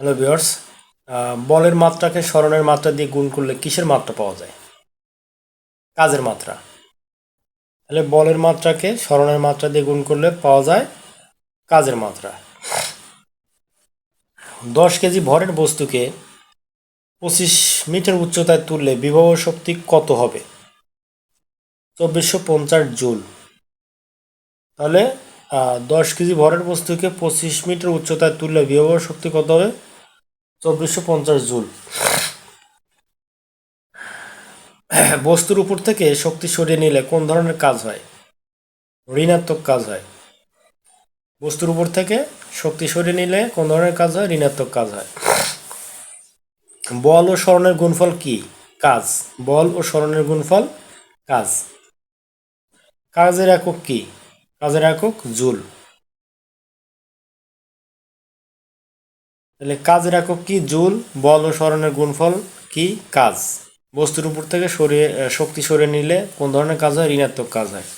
Hello viewers বলের মাত্রাকে স্মরণের মাত্রা দিয়ে গুণ করলে কিসের মাত্রা পাওয়া যায়? কাজের মাত্রা। তাহলে বলের মাত্রাকে স্মরণের মাত্রা দিয়ে গুণ করলে পাওয়া যায় কাজের মাত্রা। দশ কেজি ভরের বস্তুকে পঁচিশ মিটার উচ্চতায় তুললে বিভব শক্তি কত হবে? চব্বিশশো পঞ্চাশ জুল। তাহলে দশ কেজি ভরের বস্তুকে পঁচিশ মিটার উচ্চতায় তুললে বিভব শক্তি কত হবে? চব্বিশশো পঞ্চাশ জুল। বস্তুর উপর থেকে শক্তি সরিয়ে নিলে কোন ধরনের কাজ হয়? ঋণাত্মক কাজ হয়। বস্তুর উপর থেকে শক্তি সরিয়ে নিলে কোন ধরনের কাজ হয়? ঋণাত্মক কাজ হয়। বল ও স্মরণের গুণফল কি? কাজ। বল ও স্মরণের গুণফল কাজ। কাজের একক কি? কাজের রাখুক, জুল। তাহলে কাজে রাখুক কি? জুল, বল ও স্মরণের গুণফল কি? কাজ। বস্তুর উপর থেকে সরিয়ে শক্তি সরিয়ে নিলে কোন ধরনের কাজ হয়? ঋণাত্মক কাজ হয়।